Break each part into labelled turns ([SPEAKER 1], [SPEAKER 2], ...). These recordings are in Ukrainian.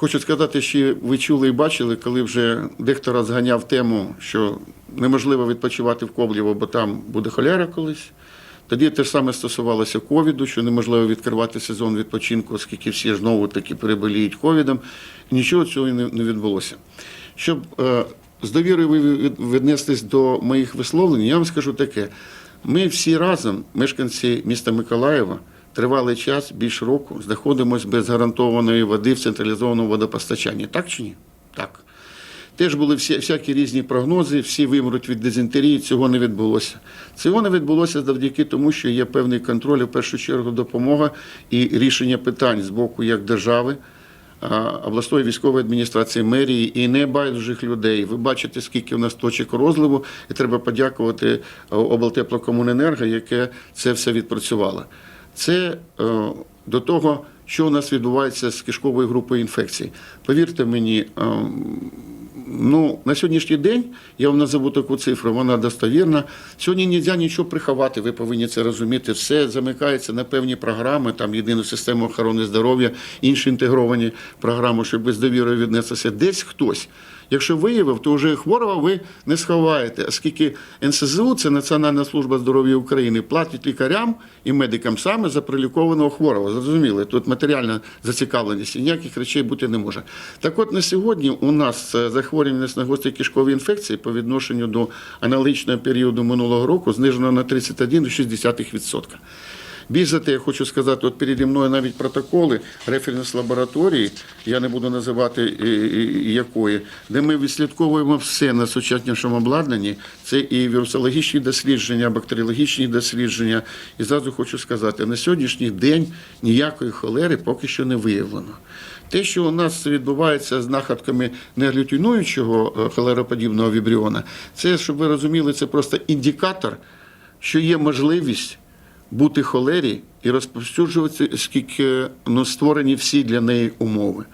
[SPEAKER 1] Хочу сказати, що ви чули і бачили, коли вже дехто розганяв тему, що неможливо відпочивати в Коблєво, бо там буде холера колись. Тоді те ж саме стосувалося ковіду, що неможливо відкривати сезон відпочинку, оскільки всі знову таки переболіють ковідом. Нічого цього не відбулося. Щоб е, з довірою ви від- віднеслись до моїх висловлень, я вам скажу таке: ми всі разом, мешканці міста Миколаєва, тривалий час, більш року, знаходимося без гарантованої води в централізованому водопостачанні. Так чи ні? Так. Теж були всі, всякі різні прогнози, всі вимруть від дизентерії, цього не відбулося. Цього не відбулося завдяки тому, що є певний контроль, в першу чергу допомога і рішення питань з боку як держави, обласної військової адміністрації, мерії і небайдужих людей. Ви бачите, скільки у нас точок розливу, і треба подякувати е, облтеплокомуненерго, яке це все відпрацювало. Це е, до того, що у нас відбувається з кишковою групою інфекцій. Повірте мені, ем, Ну, на сьогоднішній день я вам назову таку цифру, вона достовірна. Сьогодні не можна нічого приховати, ви повинні це розуміти. Все замикається на певні програми, там єдину систему охорони здоров'я, інші інтегровані програми, щоб без довіри віднеслося. Десь хтось. Якщо виявив, то вже хворого ви не сховаєте, оскільки НСЗУ, це Національна служба здоров'я України, платить лікарям і медикам саме за прилікованого хворого. Зрозуміли, тут матеріальна зацікавленість, і ніяких речей бути не може. Так от на сьогодні у нас е, захворюваність на гострі кишкові інфекції по відношенню до аналогічного періоду минулого року знижено на 31,6%. Більш за те, я хочу сказати, от переді мною навіть протоколи референс лабораторії, я не буду називати е, е, якої, де ми відслідковуємо все на сучаснішому обладнанні. Це і вірусологічні дослідження, бактеріологічні дослідження. І зразу хочу сказати, на сьогоднішній день ніякої холери поки що не виявлено. Те, що у нас відбувається з находками неглютинуючого е, холероподібного вібріона, це, щоб ви розуміли, це просто індикатор, що є можливість бути холері і розповсюджуватися, скільки ну, створені всі для неї умови.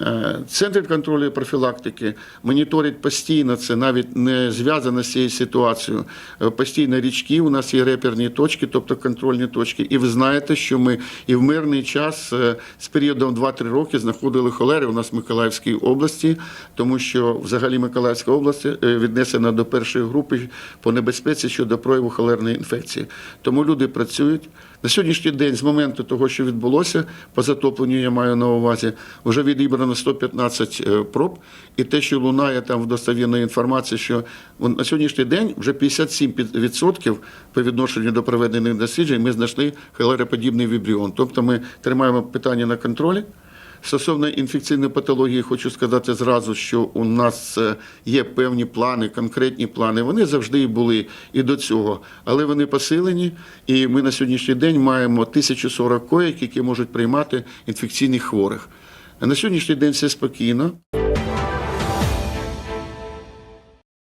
[SPEAKER 1] Е, Центр контролю і профілактики моніторить постійно це, навіть не зв'язано з цією ситуацією. Е, Постійно річки, у нас є реперні точки, тобто контрольні точки. І ви знаєте, що ми і в мирний час е, з періодом 2-3 роки знаходили холери у нас в Миколаївській області, тому що взагалі Миколаївська область віднесена до першої групи по небезпеці щодо прояву холерної інфекції. Тому люди працюють. На сьогоднішній день, з моменту того, що відбулося, по затопленню я маю на увазі, вже відібрано 115 е, проб, і те, що лунає там в достовірної інформації, що на сьогоднішній день вже 57% по відношенню до проведених досліджень ми знайшли холероподібний вібріон. Тобто ми тримаємо питання на контролі. Стосовно інфекційної патології, хочу сказати зразу, що у нас е, є певні плани, конкретні плани. Вони завжди і були і до цього, але вони посилені. І ми на сьогоднішній день маємо 1040 коїк, які можуть приймати інфекційних хворих. На сьогоднішній день все спокійно.